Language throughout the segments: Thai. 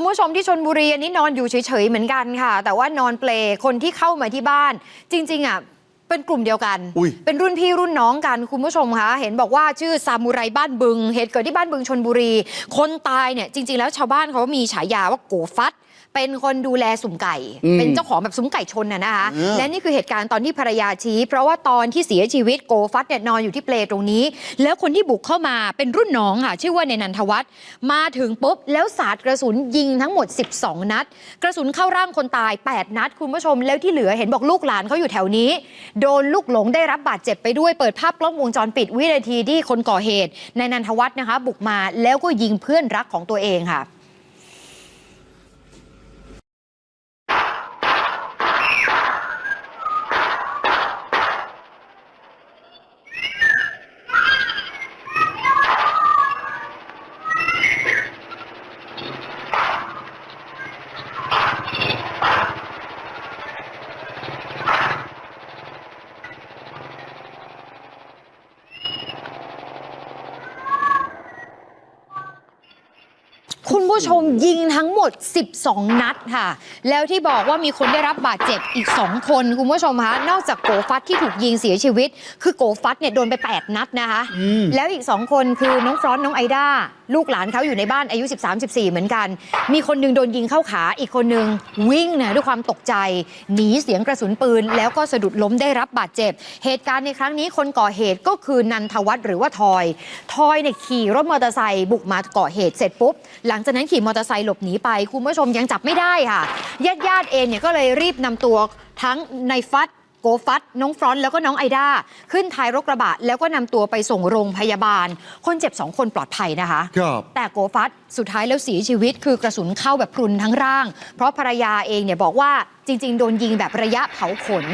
คุณผู้ชมที่ชนบุรีอันนี้นอนอยู่เฉยๆเหมือนกันค่ะ แต่ว่านอนเปลคนที่เข้ามาที่บ้าน จริง ๆอะเป็นกลุ่มเดียวกันอุ๊ยเป็นรุ่นพี่รุ่นน้องกันคุณผู้ชมคะเห็นบอกว่าชื่อซามูไรบ้านบึง เหตุเกิดที่บ้านบึงชนบุรี คนตายเนี่ยจริง ๆ แล้วชาวบ้านเขามีฉายาว่าโกฟัด เป็นคนดูแลสุ่มไก่อืมเป็นเจ้าของแบบซุ้มไก่ชนน่ะนะคะเออและนี่คือเหตุการณ์ตอนที่ภรรยาชี้ เพราะว่าตอนที่เสียชีวิตโกฟัดเนี่ยนอนอยู่ที่เปลตรงนี้ แล้วคนที่บุกเข้ามาเป็นรุ่นน้องค่ะ ชื่อว่าในนันทวัฒน์มาถึงปุ๊บ แล้วสาดกระสุนยิงทั้งหมด 12 นัด กระสุนเข้าร่างคนตาย 8 นัด คุณผู้ชม แล้วที่เหลือเห็นบอกลูกหลานเขาอยู่แถวนี้ โดนลูกหลงได้รับบาดเจ็บไปด้วยเปิดภาพกล้องวงจรปิดวินาทีที่คนก่อเหตุในนันทวัฒน์นะคะ บุกมาแล้วก็ยิงเพื่อนรักของตัวเองค่ะ คุณ ผู้ชมยิงทั้งหมด 12 นัดค่ะ แล้วที่บอกว่ามีคนได้รับบาดเจ็บอีก 2 คน คุณผู้ชมคะนอกจากโกฟัดที่ถูกยิงเสียชีวิต คือโกฟัดเนี่ยโดนไป 8 นัดนะคะอืมแล้วอีก 2 คนคือน้องฟรอนต์น้องไอด้า ลูกหลานเขาอยู่ในบ้านอายุ 13-14 เหมือนกัน มีคนหนึงโดนยิงเข้าขา อีกคนหนึงวิ่งนะด้วยความตกใจ หนีเสียงกระสุนปืน แล้วก็สะดุดล้มได้รับบาดเจ็บ เหตุการณ์ในครั้งนี้คนก่อเหตุก็คือนันทวัฒน์หรือว่าทอย ทอยเนี่ยขี่รถมอเตอร์ไซค์บุกมาก่อเหตุเสร็จปุ๊บ หลังจากนั้นขี่มอเตอร์ไซค์หลบหนีไปคุณผู้ชมยังจับไม่ได้ค่ะญาติญาติๆเองเนี่ยก็เลยรีบนำตัวทั้งในฟัด โกฟัดน้องฟรอนต์แล้วก็น้องไอด้าขึ้นท้ายรถกระบะ แล้วก็นำตัวไปส่งโรงพยาบาล คนเจ็บสองคนปลอดภัยนะคะ ครับ แต่โกฟัดสุดท้ายแล้วเสียชีวิตคือกระสุนเข้าแบบพรุนทั้งร่าง เพราะภรรยาเองเนี่ยบอกว่าจริง ๆ โดนยิงแบบระยะเผาขน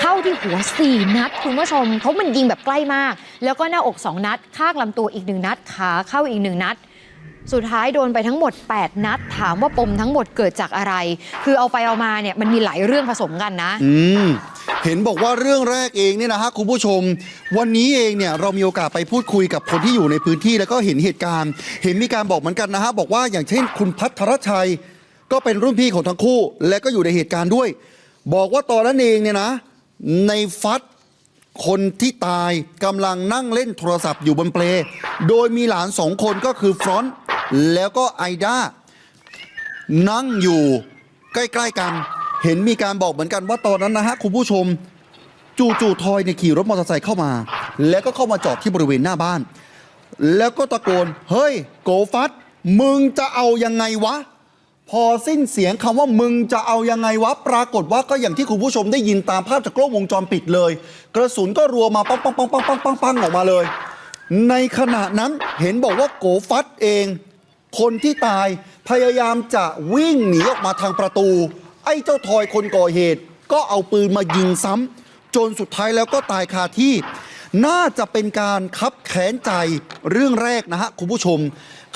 เข้าที่หัว 4 นัด คุณผู้ชมเขามันยิงแบบใกล้มาก แล้วก็หน้าอก 2 นัด ข้างลำตัวอีกหนึ่งนัด ขาเข้าอีกหนึ่งนัด สุดท้ายโดนไปทั้งหมด 8 นัด ถามว่าปมทั้งหมดเกิดจากอะไร คือเอาไปเอามาเนี่ยมันมีหลายเรื่องผสมกันนะ อืม เห็นบอกว่าเรื่องแรกเองเนี่ยนะฮะคุณผู้ชม วันนี้เองเนี่ยเรามีโอกาสไปพูดคุยกับคนที่อยู่ในพื้นที่แล้วก็เห็นเหตุการณ์ เห็นมีการบอกเหมือนกันนะฮะบอกว่าอย่างเช่น คุณพัทรชัย ก็เป็นรุ่นพี่ของทั้งคู่ และก็อยู่ในเหตุการณ์ด้วย บอกว่าตอนนั้นเองเนี่ยนะในฟัดคนที่ตายกำลังนั่งเล่นโทรศัพท์อยู่บนเปล โดยมีหลานสองคนก็คือฟรอนต์แล้วก็ไอด้านั่งอยู่ใกล้ ๆ กัน เห็นมีการบอกเหมือนกันว่าตอนนั้นนะฮะคุณผู้ชม จู่ๆทอยเนี่ยขี่รถมอเตอร์ไซค์เข้ามา แล้วก็เข้ามาจอดที่บริเวณหน้าบ้าน แล้วก็ตะโกน เฮ้ย โกฟัดมึงจะเอายังไงวะ พอสิ้นเสียงคำว่ามึงจะเอายังไงวะ ปรากฏว่าก็อย่างที่คุณผู้ชมได้ยินตามภาพจากกล้องวงจรปิดเลย กระสุนก็รัวมาปังปังปังปังปังปังปังออกมาเลย ในขณะนั้นเห็นบอกว่าโกฟัดเอง คนที่ตายพยายามจะวิ่งหนีออกมาทางประตู ไอ้เจ้าทอยคนก่อเหตุ ก็เอาปืนมายิงซ้ำจนสุดท้ายแล้วก็ตายคาที่ น่าจะเป็นการคับแค้นใจเรื่องแรกนะฮะคุณผู้ชม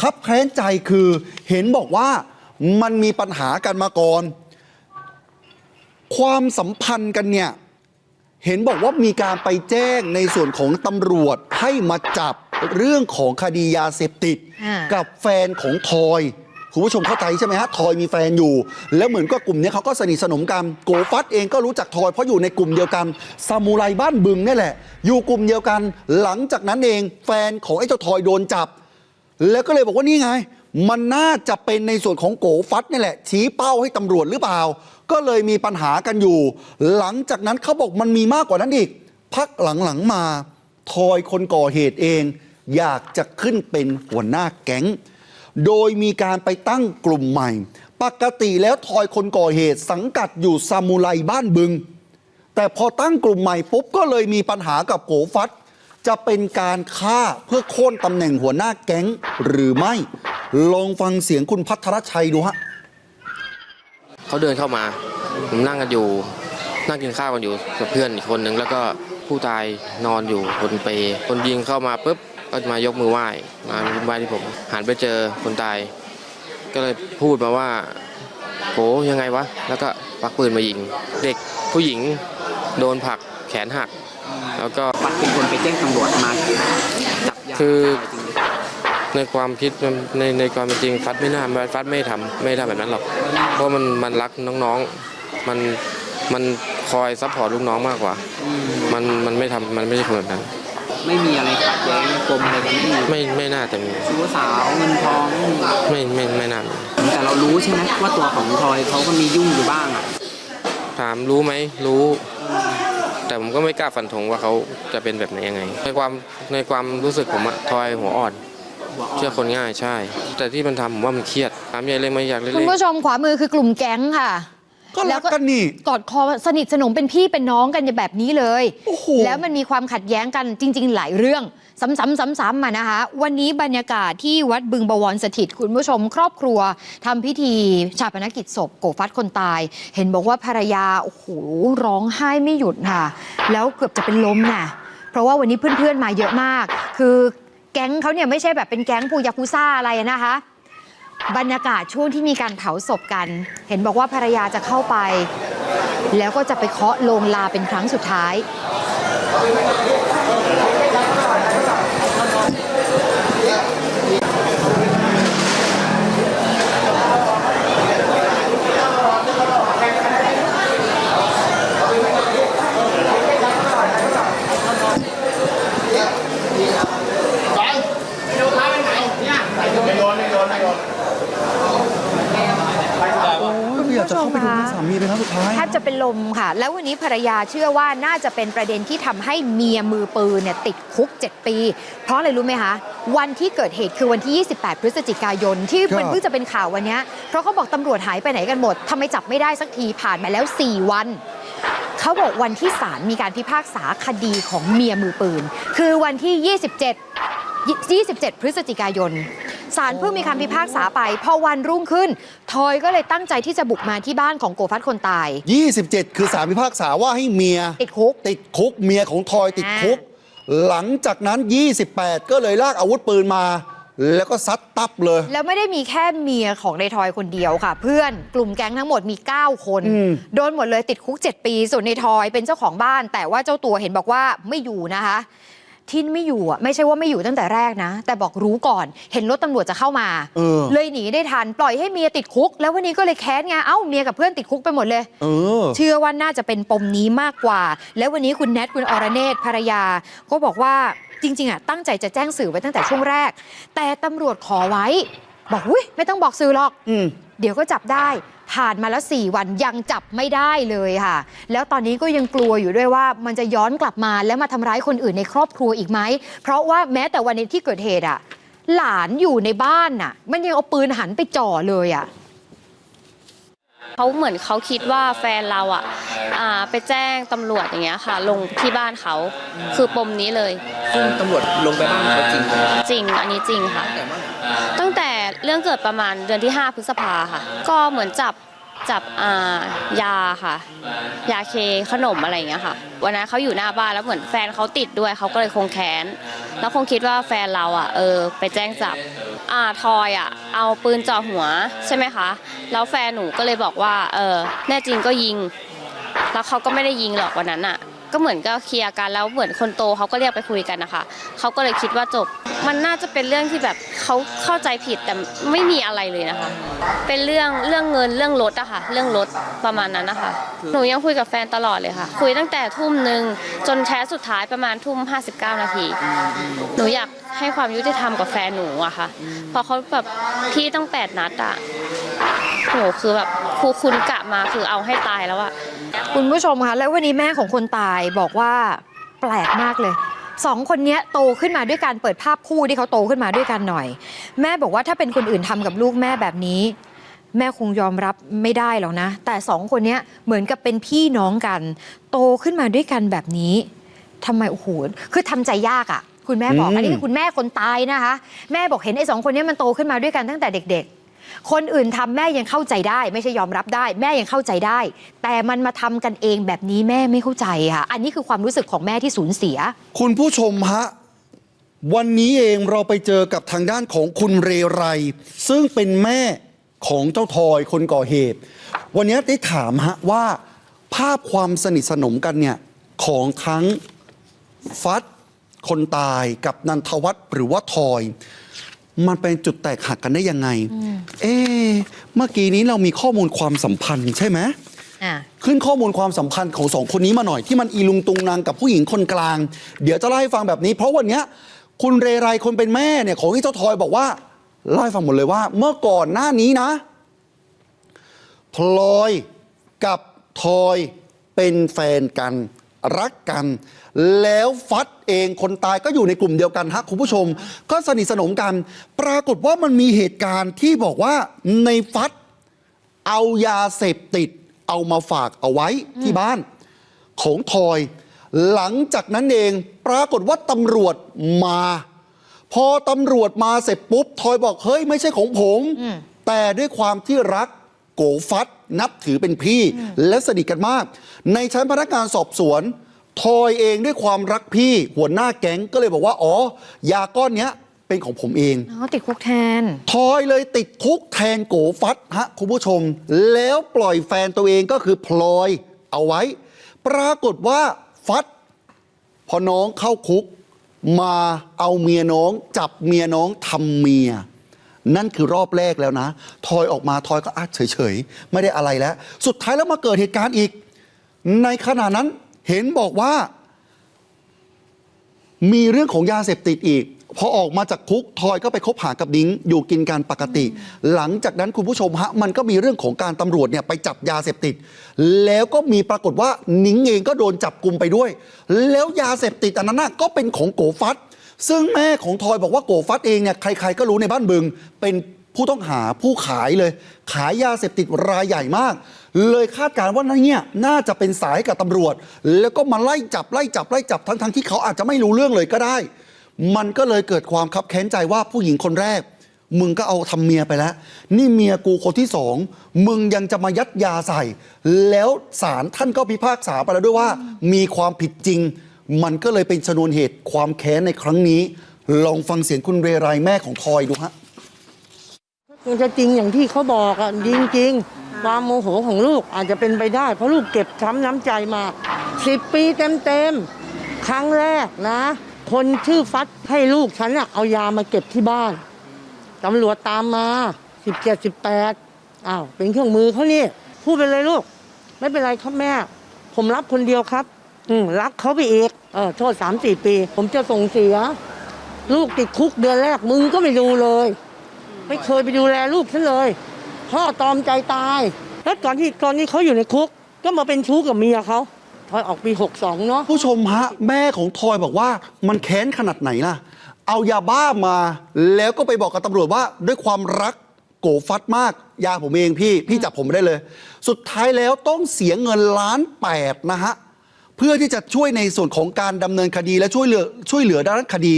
คับแค้นใจคือเห็นบอกว่ามันมีปัญหากันมาก่อน ความสัมพันธ์กันเนี่ย เห็นบอกว่ามีการไปแจ้งในส่วนของตำรวจให้มาจับเรื่องของคดียาเสพติดอ่ากับแฟนของทอย คุณผู้ชมเข้าใจใช่ไหมฮะทอยมีแฟนอยู่ แล้วเหมือนก็กลุ่มนี้เขาก็สนิทสนมกันโกฟัดเองก็รู้จักทอยเพราะอยู่ในกลุ่มเดียวกันซามูไรบ้านบึงนี่แหละ อยู่กลุ่มเดียวกัน หลังจากนั้นเองแฟนของไอ้เจ้าทอยโดนจับ แล้วก็เลยบอกว่านี่ไง มันน่าจะเป็นในส่วนของโกฟัดนี่แหละ ชี้เป้าให้ตำรวจหรือเปล่า ก็เลยมีปัญหากันอยู่ หลังจากนั้นเขาบอกมันมีมากกว่านั้นอีกพักหลังๆมา ทอยคนก่อเหตุเอง อยากจะขึ้นเป็นหัวหน้าแก๊ง โดยมีการไปตั้งกลุ่มใหม่ ปกติแล้วทอยคนก่อเหตุสังกัดอยู่ซามูไรบ้านบึง แต่พอตั้งกลุ่มใหม่ปุ๊บก็เลยมีปัญหากับโกฟัดจะเป็นการฆ่าเพื่อโค่นตำแหน่งหัวหน้าแก๊งหรือไม่ ลองฟังเสียงคุณพัทรชัยดูฮะเขาเดินเข้ามา ผมนั่งกันอยู่ นั่งกินข้าวกันอยู่กับเพื่อนอีกคนนึง แล้วก็ผู้ตายนอนอยู่บนเปคนยิงเข้ามาปุ๊บ ก็มายกมือไหว้มายิ้มไหว้ที่ผมหันไปเจอคนตาย ก็เลยพูดมาว่าโหยังไงวะ แล้วก็ปักปืนมายิง เด็กผู้หญิงโดนผลักแขนหัก แล้วก็ปัดเป็นคนไปแจ้งตำรวจมาจับยาคืออะไรจริงไหมในความคิดในในความเป็นจริงฟัดไม่น่าฟัดไม่ทำไม่ทำแบบนั้นหรอก เพราะมันมันรักน้องๆ มันมันคอยซัพพอร์ตลูกน้องมากกว่า มันมันไม่ทำมันไม่ใช่คนแบบนั้น ไม่มีอะไรขัดแย้งปมอะไรกันไม่มีไม่ไม่น่าจะมีชู้สาวเงินทองไม่มีไม่ไม่ไม่น่ามีแต่เรารู้ใช่ไหมว่าตัวของทอยเขาก็มียุ่งอยู่บ้างอะถามรู้ไหมรู้ แต่ผมก็ไม่กล้าฟันธงว่าเขาจะเป็นแบบไหนยังไง ในความในความรู้สึกผมอะทอยหัวอ่อนหัวอ่อนเชื่อคนง่ายใช่ แต่ที่มันทำผมว่ามันเครียดถามใหญ่เลยไหมอยากเล่นคุณเล่นผู้ชมขวามือคือกลุ่มแก๊งค่ะ ก็รักกันนี่กอดคอสนิทสนมเป็นพี่เป็นน้องกันแบบนี้เลยโอ้โหแล้วมันมีความขัดแย้งกันจริง ๆ หลายเรื่องซ้ำๆซ้ำๆมานะคะ วันนี้บรรยากาศที่วัดบึงบวรสถิตคุณผู้ชม ครอบครัวทำพิธีชาปนกิจศพโกฟัดคนตาย เห็นบอกว่าภรรยาโอ้โหร้องไห้ไม่หยุดค่ะ แล้วเกือบจะเป็นลมน่ะเพราะว่าวันนี้เพื่อนๆมาเยอะมาก คือแก๊งเขาเนี่ยไม่ใช่แบบเป็นแก๊งปูยากุซ่าอะไรนะคะ บรรยากาศช่วงที่มีการเผาศพกัน เห็นบอกว่าภรรยาจะเข้าไป แล้วก็จะไปเคาะโลงลาเป็นครั้งสุดท้าย ก็คืออยากจะเข้าไปดูที่สามีเป็นครั้งสุดท้าย แทบจะเป็นลมค่ะ แล้ววั นี้ภรรยาเชื่อว่าน่าจะเป็นประเด็นที่ทำให้เมียมือปืนเนี่ยติดคุก 7 ปี เพราะอะไรรู้ไหมคะ วันที่เกิดเหตุคือวันที่ 28 พฤศจิกายนที่มันเพิ่งจะเป็นข่าววันนี้ เพราะเขาบอกตำรวจหายไปไหนกันหมดทำไมจับไม่ได้สักทีผ่านมาแล้ว 4 วันเขาบอกวันที่ศาลมีการพิพากษาคดีของเมียมือปืน คือวันที่ 27 27 พฤศจิกายนศาลเพิ่งมีคำพิพากษาไป พอวันรุ่งขึ้น ทอยก็เลยตั้งใจที่จะบุกมาที่บ้านของโกฟัดคนตาย 27 คือสารพิพากษาว่าให้เมีย ติดคุก ติดคุกเมียของทอยติดคุก หลังจากนั้น 28 ก็เลยลากอาวุธปืนมา แล้วก็ซัดตับเลย แล้วไม่ได้มีแค่เมียของในทอยคนเดียวค่ะ เพื่อนกลุ่มแก๊งทั้งหมดมี 9 คน อืม โดนหมดเลยติดคุก 7 ปี ส่วนในทอยเป็นเจ้าของบ้าน แต่ว่าเจ้าตัวเห็นบอกว่าไม่อยู่นะคะ ที่ไม่อยู่อะไม่ใช่ว่าไม่อยู่ตั้งแต่แรกนะ แต่บอกรู้ก่อนเห็นรถตำรวจจะเข้ามา เออ เลยหนีได้ทันปล่อยให้เมียติดคุก แล้ววันนี้ก็เลยแค้นไงเอ้าเมียกับเพื่อนติดคุกไปหมดเลย เออ เชื่อว่าน่าจะเป็นปมนี้มากกว่า แล้ววันนี้คุณแนทคุณอรเนศภรรยา ก็บอกว่าจริง ๆอะตั้งใจจะแจ้งสื่อไว้ตั้งแต่ช่วงแรก แต่ตำรวจขอไว้ บอกอุ้ยไม่ต้องบอกสื่อหรอก อืม เดี๋ยวก็จับได้ผ่านมาแล้ว 4 วันยังจับไม่ได้เลยค่ะ แล้วตอนนี้ก็ยังกลัวอยู่ด้วยว่ามันจะย้อนกลับมาแล้วมาทำร้ายคนอื่นในครอบครัวอีกไหม เพราะว่าแม้แต่วันนี้ที่เกิดเหตุอะ หลานอยู่ในบ้านน่ะ มันยังเอาปืนหันไปจ่อเลยอะเขาเหมือนเขาคิดว่าแฟนเราอะอ่าไปแจ้งตำรวจอย่างเงี้ยค่ะ ลงที่บ้านเขาคือปมนี้เลยซึ่งตำรวจลงไปบ้านเขาจริงไหมจริงอันนี้จริงค่ะแต่ว่าตั้งแต่ เรื่องเกิดประมาณเดือนที่ 5 พฤษภาค่ะ ก็เหมือนจับจับอ่ายาค่ะ ยาเคขนมอะไรอย่างเงี้ยค่ะ วันนั้นเขาอยู่หน้าบ้านแล้วเหมือนแฟนเขาติดด้วยเขาก็เลยคงแค้น แล้วคงคิดว่าแฟนเราอะเออไปแจ้งจับอ่าทอยอะเอาปืนจ่อหัวใช่ไหมคะ แล้วแฟนหนูก็เลยบอกว่าเออแน่จริงก็ยิง แล้วเขาก็ไม่ได้ยิงหรอกวันนั้นอะ ก็เหมือนก็เคลียร์กันแล้วเหมือนคนโตเขาก็เรียกไปคุยกันนะคะเขาก็เลยคิดว่าจบ มันน่าจะเป็นเรื่องที่แบบเขาเข้าใจผิดแต่ไม่มีอะไรเลยนะคะ เป็นเรื่องเรื่องเงินเรื่องรถอะค่ะ เรื่องรถประมาณนั้นนะคะ หนูยังคุยกับแฟนตลอดเลยค่ะ คุยตั้งแต่ทุ่มหนึ่งจนแท้สุดท้ายประมาณทุ่ม 59 นาที หนูอยากให้ความยุติธรรมกับแฟนหนูอะค่ะเพราะเขาแบบพี่ตั้งแปดนัดอะหนูคือแบบครูคุณกะมาคือเอาให้ตายแล้วอะคุณผู้ชมคะแล้ววันนี้แม่ของคนตายบอกว่าแปลกมากเลย สองคนเนี้ยโตขึ้นมาด้วยการเปิดภาพคู่ที่เขาโตขึ้นมาด้วยกันหน่อย แม่บอกว่าถ้าเป็นคนอื่นทำกับลูกแม่แบบนี้ แม่คงยอมรับไม่ได้หรอกนะ แต่สองคนเนี้ยเหมือนกับเป็นพี่น้องกัน โตขึ้นมาด้วยกันแบบนี้ทำไมโอ้โหคือทำใจยากอะ่ะ คุณแม่บอกอืมอันนี้คือคุณแม่คนตายนะคะ แม่บอกเห็นไอ้สองคนเนี้ยมันโตขึ้นมาด้วยกันตั้งแต่เด็ก ๆ คนอื่นทำแม่ยังเข้าใจได้ ไม่ใช่ยอมรับได้ แม่ยังเข้าใจได้ แต่มันมาทำกันเองแบบนี้แม่ไม่เข้าใจค่ะอันนี้คือความรู้สึกของแม่ที่สูญเสีย คุณผู้ชมฮะวันนี้เองเราไปเจอกับทางด้านของคุณเรไร ซึ่งเป็นแม่ของเจ้าทอยคนก่อเหตุ วันนี้ได้ถามฮะว่า ภาพความสนิทสนมกันเนี่ยของทั้งฟัดคนตายกับนันทวัฒน์หรือว่าทอย มันเป็นจุดแตกหักกันได้ยังไง เอ๊ะเมื่อกี้นี้เรามีข้อมูลความสัมพันธ์ใช่ไหมอะขึ้นข้อมูลความสัมพันธ์ของสองคนนี้มาหน่อยที่มันอีลุงตุงนางกับผู้หญิงคนกลาง เดี๋ยวจะเล่าให้ฟังแบบนี้ เพราะวันเนี้ยคุณเรไรคนเป็นแม่เนี่ยของที่เจ้าทอยบอกว่าเล่าให้ฟังหมดเลยว่า เมื่อก่อนหน้านี้นะพลอยกับทอยเป็นแฟนกัน รักกัน แล้วฟัดเองคนตายก็อยู่ในกลุ่มเดียวกันฮะคุณผู้ชม ก็สนิทสนมกัน ปรากฏว่ามันมีเหตุการณ์ที่บอกว่าในฟัดเอายาเสพติด เอามาฝากเอาไว้ที่บ้านของทอย หลังจากนั้นเองปรากฏว่าตำรวจมา พอตำรวจมาเสร็จปุ๊บทอยบอกเฮ้ยไม่ใช่ของผม แต่ด้วยความที่รัก โกฟัดนับถือเป็นพี่และสนิทกันมาก ในชั้นพนักงานสอบสวน ทอยเองด้วยความรักพี่หัวหน้าแก๊งก็เลยบอกว่าอ๋อยาก้อนเนี้ยเป็นของผมเองอ๋อติดคุกแทน ทอยเลยติดคุกแทนโกฟัดฮะคุณผู้ชม แล้วปล่อยแฟนตัวเองก็คือพลอยเอาไว้ ปรากฏว่าฟัดพอน้องเข้าคุก มาเอาเมียน้อง จับเมียน้องทำเมีย นั่นคือรอบแรกแล้วนะ ทอยออกมาทอยก็อาเฉยๆ ไม่ได้อะไรแล้ว สุดท้ายแล้วมาเกิดเหตุการณ์อีก ในขณะนั้นเห็นบอกว่า มีเรื่องของยาเสพติดอีก พอออกมาจากคุกทอยก็ไปคบหากับนิ้งอยู่กินกันปกติ หลังจากนั้นคุณผู้ชมฮะ มันก็มีเรื่องของการตำรวจเนี่ยไปจับยาเสพติด แล้วก็มีปรากฏว่านิ้งเองก็โดนจับกลุมไปด้วย แล้วยาเสพติดอันนั้นนะก็เป็นของโกฟัด ซึ่งแม่ของทอยบอกว่าโกฟัดเองเนี่ยใครๆก็รู้ในบ้านบึง เป็นผู้ต้องหาผู้ขายเลย ขายยาเสพติดรายใหญ่มาก เลยคาดการณ์ว่านั่นเนี่ยน่าจะเป็นสายกับตำรวจ แล้วก็มาไล่จับไล่จับไล่จับทั้งๆที่เขาอาจจะไม่รู้เรื่องเลยก็ได้ มันก็เลยเกิดความคับแค้นใจว่าผู้หญิงคนแรก มึงก็เอาทำเมียไปแล้ว นี่เมียกูคนที่สองมึงยังจะมายัดยาใส่ แล้วศาลท่านก็พิพากษาไปแล้วด้วยว่า มีความผิดจริง มันก็เลยเป็นชนวนเหตุความแค้นในครั้งนี้ ลองฟังเสียงคุณเรไรแม่ของทอยดูฮะมันจะจริงอย่างที่เขาบอกอะจริงจริงความโมโหของลูกอาจจะเป็นไปได้ เพราะลูกเก็บช้ำน้ำใจมาสิบปีเต็มเต็มๆครั้งแรกนะ คนชื่อฟัดให้ลูกฉันอะเอายามาเก็บที่บ้านตำรวจตามมาสิบเจ็ดสิบแปดอ้าวเป็นเครื่องมือเขานี่ พูดไปเลยลูก ไม่เป็นไรครับแม่ ผมรับคนเดียวครับ อืมรักเขาไปอีกเออโทษสามสี่ปี ผมจะส่งเสีย ลูกติดคุกเดือนแรกมึงก็ไม่ดูเลย ไม่เคยไปดูแลลูกฉันเลย พ่อตอมใจตาย แล้วตอนที่ตอนนี้เขาอยู่ในคุก ก็มาเป็นชู้กับเมียเขาทอยออกปี62เนาะผู้ชมฮะ แม่ของทอยบอกว่ามันแค้นขนาดไหนล่ะ เอายาบ้ามา แล้วก็ไปบอกกับตำรวจว่าด้วยความรักโกฟัดมาก ยาผมเองพี่ พี่จับผมไม่ได้เลย สุดท้ายแล้วต้องเสียเงินล้านแปดนะฮะ เพื่อที่จะช่วยในส่วนของการดำเนินคดีและช่วยเหลือช่วยเหลือด้านคดี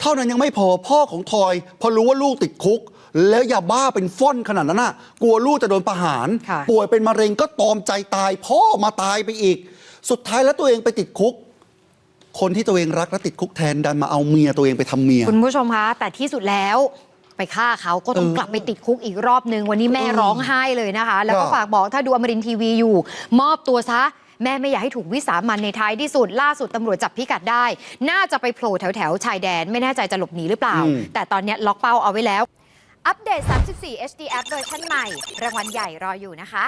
เท่านั้นยังไม่พอพ่อของทอย พอรู้ว่าลูกติดคุก แล้วยาบ้าเป็นฟ่อนขนาดนั้นน่ะกลัวลูกจะโดนประหาร ค่ะ ป่วยเป็นมะเร็งก็ตอมใจตาย พ่อมาตายไปอีก สุดท้ายแล้วตัวเองไปติดคุก คนที่ตัวเองรักและติดคุกแทนดันมาเอาเมียตัวเองไปทำเมีย คุณผู้ชมคะแต่ที่สุดแล้วไปฆ่าเขาก็ต้องเออกลับไปติดคุกอีกรอบนึง วันนี้แม่เออร้องไห้เลยนะคะ แล้วก็ก็ฝากบอกถ้าดูอมรินทร์ทีวีอยู่ มอบตัวซะ แม่ไม่อยากให้ถูกวิสามันในท้ายที่สุดล่าสุดตำรวจจับพิกัดได้ น่าจะไปโผล่แถวแถวๆชายแดน ไม่แน่ใจจะหลบหนีหรือเปล่าอืมแต่ตอนเนี้ยล็อกเป้าเอาไว้แล้ว อัปเดต 34 HD App เวอร์ชันใหม่ รางวัลใหญ่รออยู่นะคะ